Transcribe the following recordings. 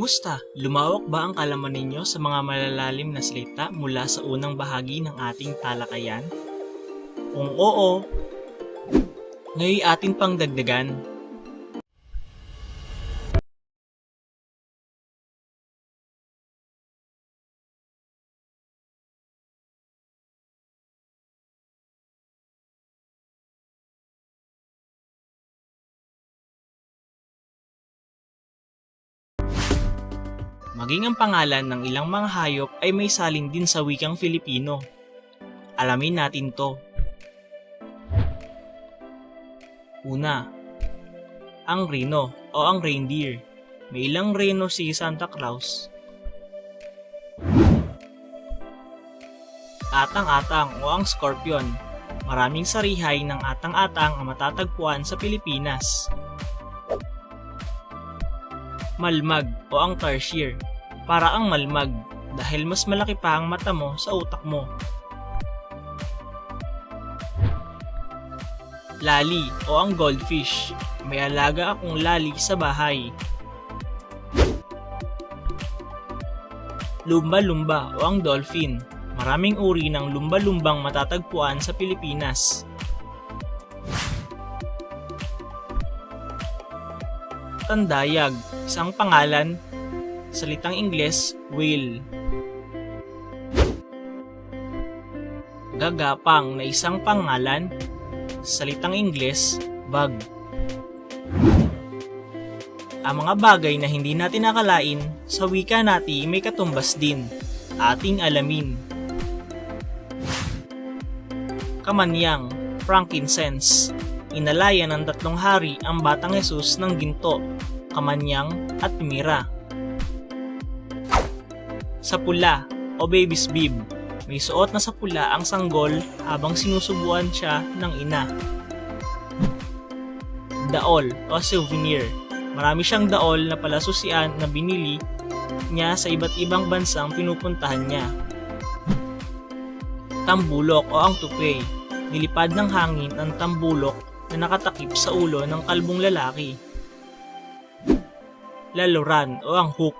Kumusta? Lumawak ba ang kalaman ninyo sa mga malalalim na salita mula sa unang bahagi ng ating talakayan? Kung oo, ngayon atin pang dagdagan. Maging ang pangalan ng ilang mga hayop ay may salin din sa wikang Filipino. Alamin natin to. Una, ang rino o ang reindeer. May ilang reno si Santa Claus. Atang-atang o ang scorpion. Maraming sarihay ng atang-atang ang matatagpuan sa Pilipinas. Malmag o ang tarsier. Para ang malmag dahil mas malaki pa ang mata mo sa utak mo. Lali o ang goldfish. May alaga akong lali sa bahay. Lumba-lumba o ang dolphin. Maraming uri ng lumba-lumbang matatagpuan sa Pilipinas. Tandayag, isang pangalan, salitang Ingles, whale. Gagapang na isang pangalan, salitang Ingles, bug. Ang mga bagay na hindi natin nakalain, sa wika natin may katumbas din. Ating alamin. Kamanyang, frankincense. Inalaya ng tatlong hari ang batang Jesus ng ginto, kamanyang at mira. Sa pula o baby's bib, may suot na sa pula ang sanggol habang sinusubuan siya ng ina. Daol o souvenir. Marami siyang daol na palasusian na binili niya sa iba't ibang bansang pinupuntahan niya. Tambulok o ang tupay. Nilipad ng hangin ang tambulok na nakatakip sa ulo ng kalbong lalaki. Laluran o ang hook.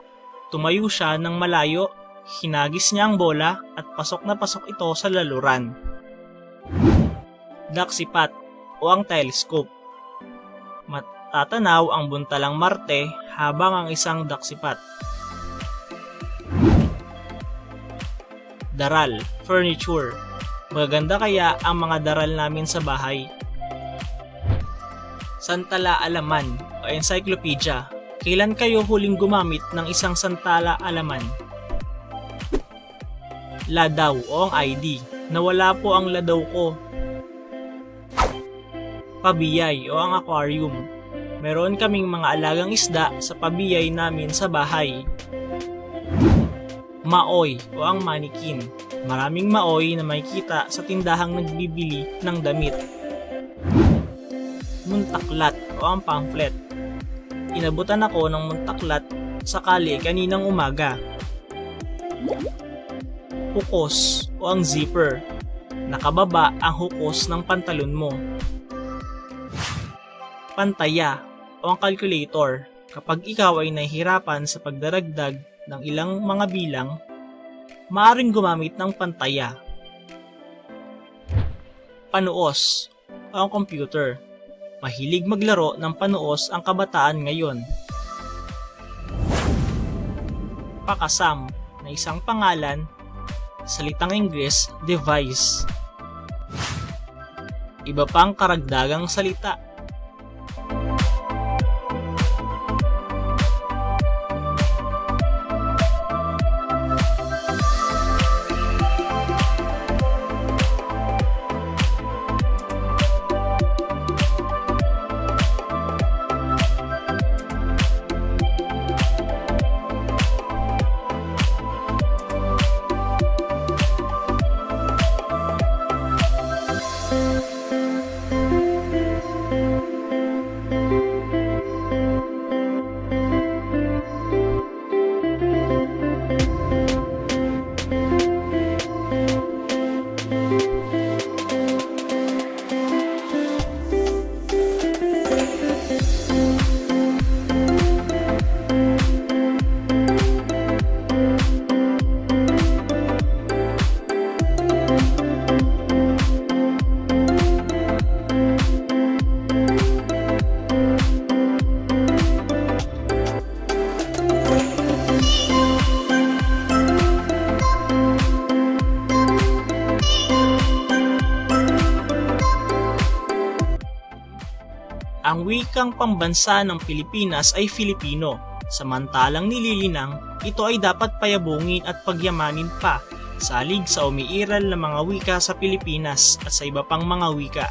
Tumayo siya ng malayo, hinagis niya ang bola at pasok na pasok ito sa laluran. Daksipat o ang telescope. Matatanaw ang buntalang Marte habang ang isang daksipat. Daral, furniture. Magaganda kaya ang mga daral namin sa bahay. Santala Alaman o Encyclopedia. Kailan kayo huling gumamit ng isang Santala Alaman? Ladaw o ang ID. Nawala po ang ladaw ko. Pabiyay o ang aquarium. Meron kaming mga alagang isda sa pabiyay namin sa bahay. Maoy o ang manikin. Maraming maoy na makikita sa tindahang nagbibili ng damit. Muntaklat o ang pamphlet. Inabutan ako ng muntaklat sakali kaninang umaga. Hukos o ang zipper. Nakababa ang hukos ng pantalon mo. Pantaya o ang calculator. Kapag ikaw ay nahihirapan sa pagdaragdag ng ilang mga bilang, maaring gumamit ng pantaya. Panuos o ang computer. Mahilig maglaro ng panuos ang kabataan ngayon. Pakasam na isang pangalan, salitang Ingles, device. Iba pang karagdagang salita. wikang pambansa ng Pilipinas ay Filipino, samantalang nililinang ito ay dapat payabungin at pagyamanin pa salig sa umiiral na mga wika sa Pilipinas at sa iba pang mga wika.